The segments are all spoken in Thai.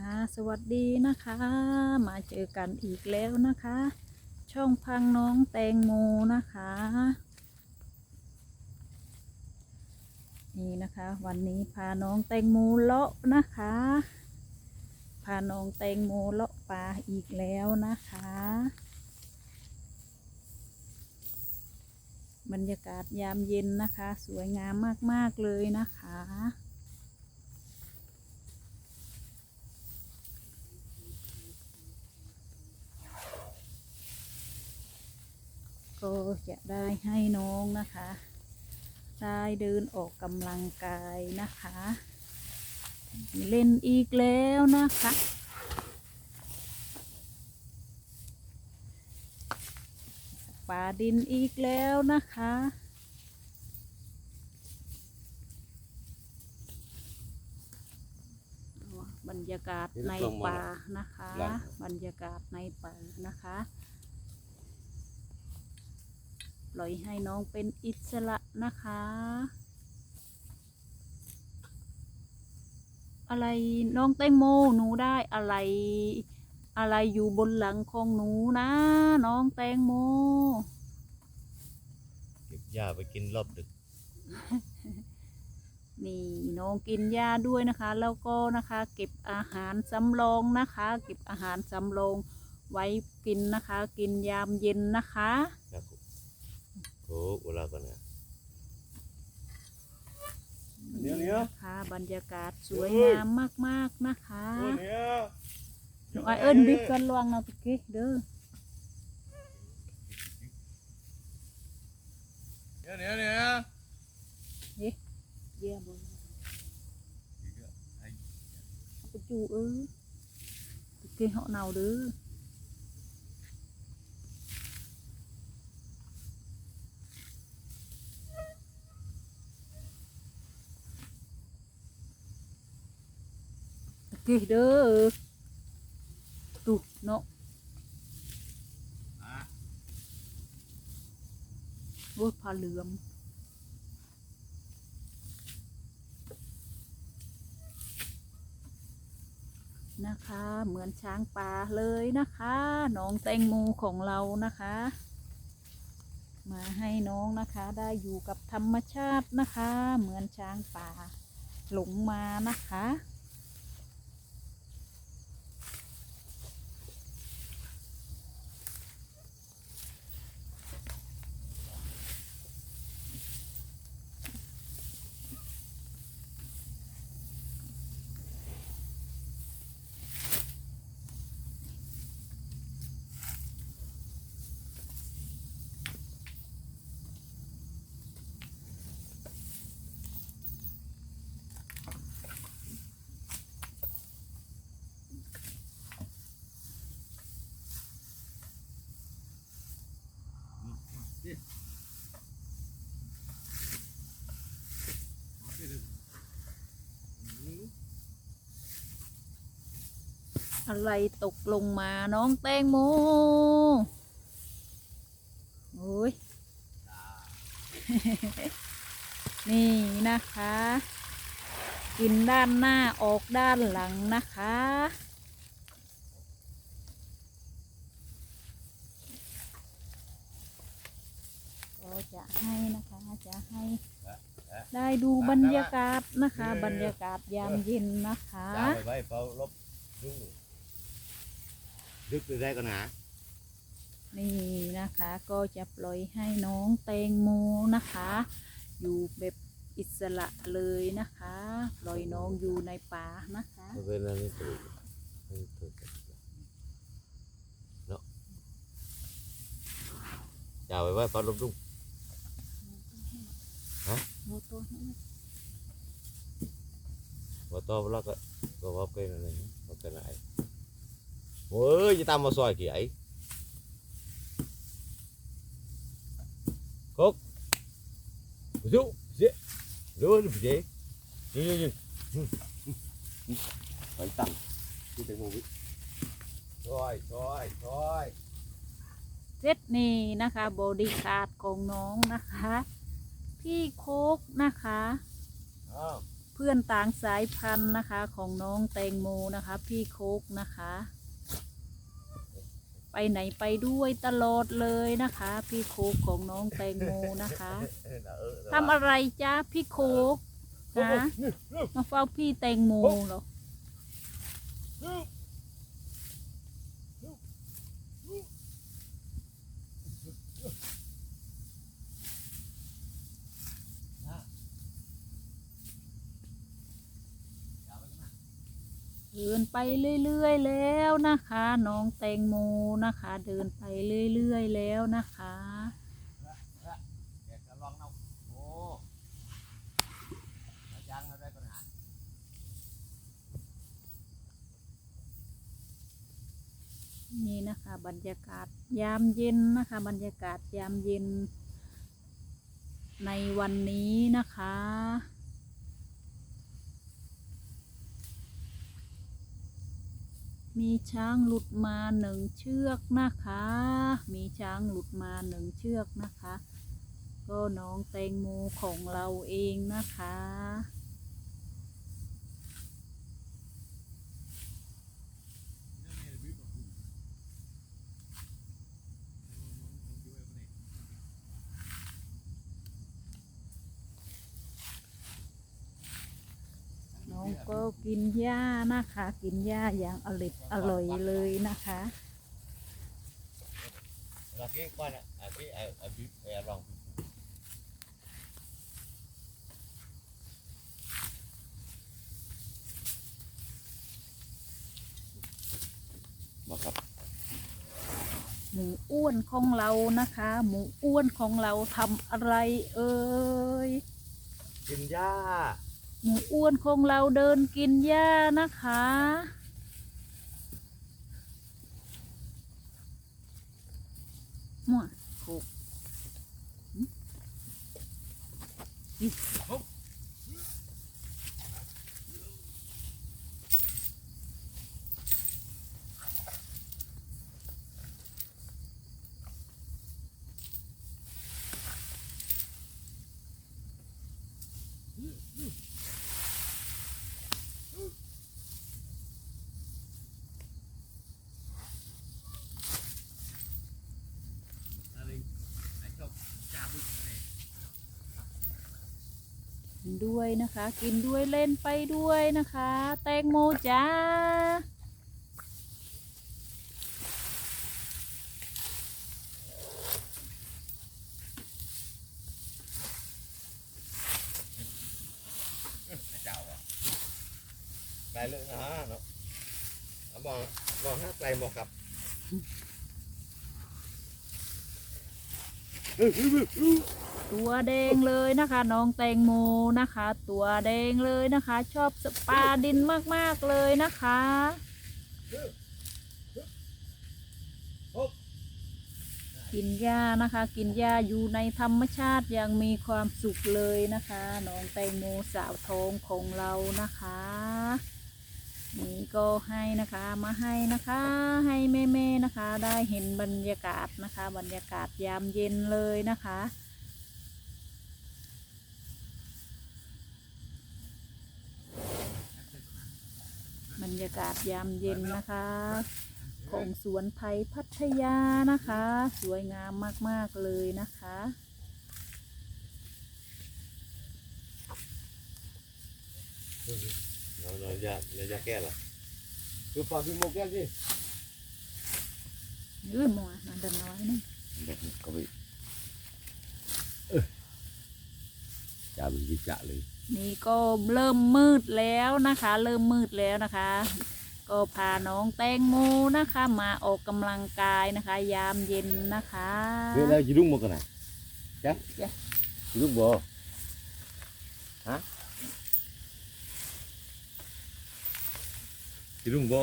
ค่ะสวัสดีนะคะ มาเจอกันอีกแล้วนะคะ ช่องพังน้องแตงโมนะคะ นี่นะคะ วันนี้พาน้องแตงโมเลาะนะคะ พาน้องแตงโมเลาะปลาอีกแล้วนะคะ บรรยากาศยามเย็นนะคะ สวยงามมากๆเลยนะคะ ก็ จะได้ให้น้องนะคะ ได้เดินออกกำลังกายนะคะเล่นอีกแล้วนะคะป่าดินอีกแล้วนะคะบรรยากาศในป่านะคะ บรรยากาศในป่านะคะ ปล่อยให้น้องเป็นอิสระนะคะ อะไรน้องแตงโมหนูได้อะไร อะไรอยู่บนหลังของหนูนะ น้องแตงโมเก็บหญ้าไปกินรอบดึก นี่น้องกินหญ้าด้วยนะคะ แล้วก็นะคะ เก็บอาหารสำรองนะคะ เก็บอาหารสำรองไว้กินนะคะ กินยามเย็นนะคะนะ โอ้เวลาก่อนนะเดี๋ยวเดี๋ยวค่ะบรรยากาศสวยงามมากๆนะคะเนี่ยไอเอิญบิ๊กกันลวงนะพี่เก๊เด้อเดี๋ยวเดี๋ยวเดี๋ยวเยี่ยมไปจูเออพี่เก๊ họ nào เด้อ พี่เด้อดูเนาะรถพาเหลือมนะคะ เหมือนช้างป่าเลยนะคะน้องแตงโมของเรานะคะ มาให้น้องนะคะได้อยู่กับธรรมชาตินะคะ เหมือนช้างป่าหลงมานะคะ อะไรตกลงมาน้องแตงโม โอ้ย นี่นะคะ กินด้านหน้าออกด้านหลังนะคะ ก็จะ ให้นะคะจะให้ได้ดูบรรยากาศนะคะ บรรยากาศยามเย็นนะคะจ้าไปไว้เฝ้ารบดึกดึกไปได้ก่อนนะนี่นะคะก็จะปล่อยให้น้องแตงโมนะคะ อยู่แบบอิสระเลยนะคะ ปล่อยน้องอยู่ในป่านะคะเวลานี้ตื่นตื่นเนาะจ้าไปไว้เฝ้ารบดึก โมโตะนี่ว่าต่อแล้วก็ก็ว่าเป็นอะไรนะว่าเป็นอะไรโอ้ยจะตามมาซอยกี่ไอ้กกดูเสียดูดูเสียยืนยืนไปตั้งที่ตะงูวิซอยซอยซอยเซตนี่นะคะบอดี้การ์ดของน้องนะคะ พี่โคกนะคะอ้าวเพื่อนต่างสายพันธุ์นะคะ ของน้องแตงโมนะคะ พี่โคกนะคะ ไปไหนไปด้วยตลอดเลยนะคะ พี่โคกของน้องแตงโมนะคะทำอะไรจ้าพี่โคกนะมาเฝ้าพี่แตงโมเหรอ เดินไปเรื่อยๆแล้วนะคะ น้องแตงโมนะคะ เดินไปเรื่อยๆแล้วนะคะนี่นะคะบรรยากาศยามเย็นนะคะ บรรยากาศยามเย็นในวันนี้นะคะ มีช้างหลุดมาหนึ่งเชือกนะคะ มีช้างหลุดมาหนึ่งเชือกนะคะ ก็น้องแตงโมของเราเองนะคะ น้อง ก็กินหญ้านะคะ กินหญ้าอย่างอร่อยอร่อยเลยนะคะ Lagi kau nak, lagi abis eh orang. มาครับหมูอ้วนของเรานะคะ หมูอ้วนของเราทำอะไรเอ่ยกินหญ้า หมูอ้วนของเราเดินกินหญ้านะคะ มั่วถูกหกน ด้วยนะคะ กินด้วยเล่นไปด้วยนะคะ แตงโมจ้าเจ้าอะไกลเลยนะเนาะเอาบอกบอกให้ไกลบอกครับ ตัวแดงเลยนะคะ น้องแตงโมนะคะ ตัวแดงเลยนะคะ ชอบสปาดินมากๆเลยนะคะกินหญ้านะคะ กินหญ้าอยู่ในธรรมชาติอย่างมีความสุขเลยนะคะ น้องแตงโมสาวทองของเรานะคะนี่ก็ให้นะคะมาให้นะคะ ให้แม่ๆนะคะ ได้เห็นบรรยากาศนะคะ บรรยากาศยามเย็นเลยนะคะ บรรยากาศยามเย็นนะคะ ของสวนไทยพัทยานะคะ สวยงามมากๆเลยนะคะเราเราจะเราจะแก้หรอคือปอพี่โมแก้สิเอ้ยหมัวนาดันน้อยนี่แบบนี้ก็ไปจ่าเป็นจิจ่าเลย นี่ก็เริ่มมืดแล้วนะคะ เริ่มมืดแล้วนะคะ ก็พาน้องแตงโมนะคะ มาออกกำลังกายนะคะ ยามเย็นนะคะเฮ้ยแล้วจีรุ่งมากันไหนจ๊ะจ้ะจีรุ่งบ่ฮะจีรุ่งบ่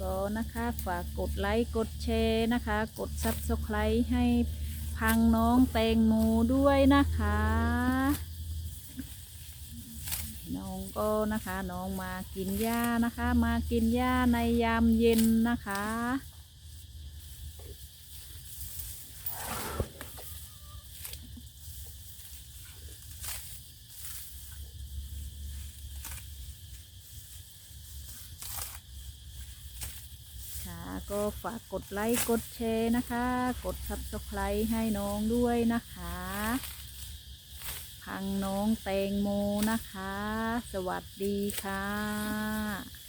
ก็นะคะ ฝากกดไลค์กดแชร์นะคะ กดซับสไครต์ให้พังน้องแตงโมด้วยนะคะ น้องก็นะคะน้องมากินหญ้านะคะ มากินหญ้าในยามเย็นนะคะ ค่ะ ก็ฝากกดไลค์กดแชร์นะคะ กดซับสไครต์ให้น้องด้วยนะคะ พังน้องแตงโมนะคะ สวัสดีค่ะ